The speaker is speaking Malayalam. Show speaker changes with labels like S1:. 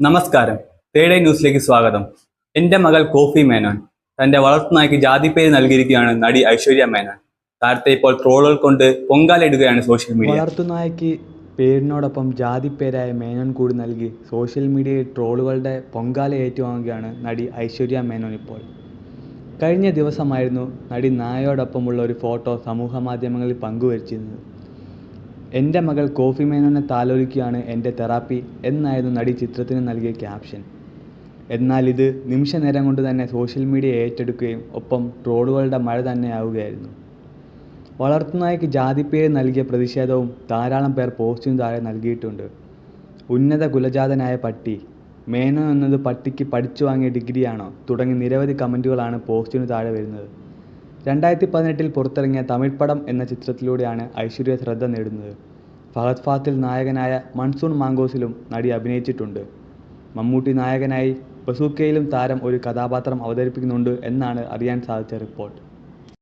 S1: നമസ്കാരം. തേടേ ന്യൂസിലേക്ക് സ്വാഗതം. എന്റെ മകൾ കോഫി മേനോൻ. തന്റെ വളർത്തുനായ്ക്ക് ജാതിപ്പേര് നൽകിയിരിക്കുകയാണ് നടി ഐശ്വര്യ മേനോൻ. താരത്തെ ഇപ്പോൾ ട്രോളുകൾ കൊണ്ട് പൊങ്കാലിടുകയാണ് സോഷ്യൽ മീഡിയ.
S2: വളർത്തുനായ്ക്ക് പേരിനോടൊപ്പം ജാതിപ്പേരായ മേനോൻ കൂടി നൽകി സോഷ്യൽ മീഡിയയിൽ ട്രോളുകളുടെ പൊങ്കാല ഏറ്റുവാങ്ങുകയാണ് നടി ഐശ്വര്യ മേനോൻ ഇപ്പോൾ. കഴിഞ്ഞ ദിവസമായിരുന്നു നടി നായയോടൊപ്പമുള്ള ഒരു ഫോട്ടോ സമൂഹ മാധ്യമങ്ങളിൽ പങ്കുവച്ചിരുന്നത്. എന്റെ മകൾ കോഫി മേനോനെ താലോലിക്കുകയാണ് എന്റെ തെറാപ്പി എന്നായിരുന്നു നടി ചിത്രത്തിന് നൽകിയ ക്യാപ്ഷൻ. എന്നാൽ ഇത് നിമിഷ നേരം കൊണ്ട് തന്നെ സോഷ്യൽ മീഡിയ ഏറ്റെടുക്കുകയും ഒപ്പം ട്രോളുകളുടെ മഴ തന്നെയാവുകയായിരുന്നു വളർത്തുനായ്ക്ക് ജാതിപ്പേര് നൽകിയ പ്രതിഷേധവും ധാരാളം പേർ പോസ്റ്റിന് താഴെ നൽകിയിട്ടുണ്ട്. ഉന്നത കുലജാതനായ പട്ടി മേനോ എന്നത് പട്ടിക്ക് പഠിച്ചു വാങ്ങിയ ഡിഗ്രിയാണോ തുടങ്ങി നിരവധി കമന്റുകളാണ് പോസ്റ്റിന് താഴെ വരുന്നത്. രണ്ടായിരത്തി പതിനെട്ടിൽ പുറത്തിറങ്ങിയ തമിഴ് പടം എന്ന ചിത്രത്തിലൂടെയാണ് ഐശ്വര്യ ശ്രദ്ധ നേടുന്നത്. ഫഹദ് ഫാസിൽ നായകനായ മൺസൂൺ മാങ്കോസിലും നടി അഭിനയിച്ചിട്ടുണ്ട്. മമ്മൂട്ടി നായകനായി ബസൂക്കയിലും താരം ഒരു കഥാപാത്രം അവതരിപ്പിക്കുന്നുണ്ട് എന്നാണ് അറിയാൻ സാധിച്ച റിപ്പോർട്ട്.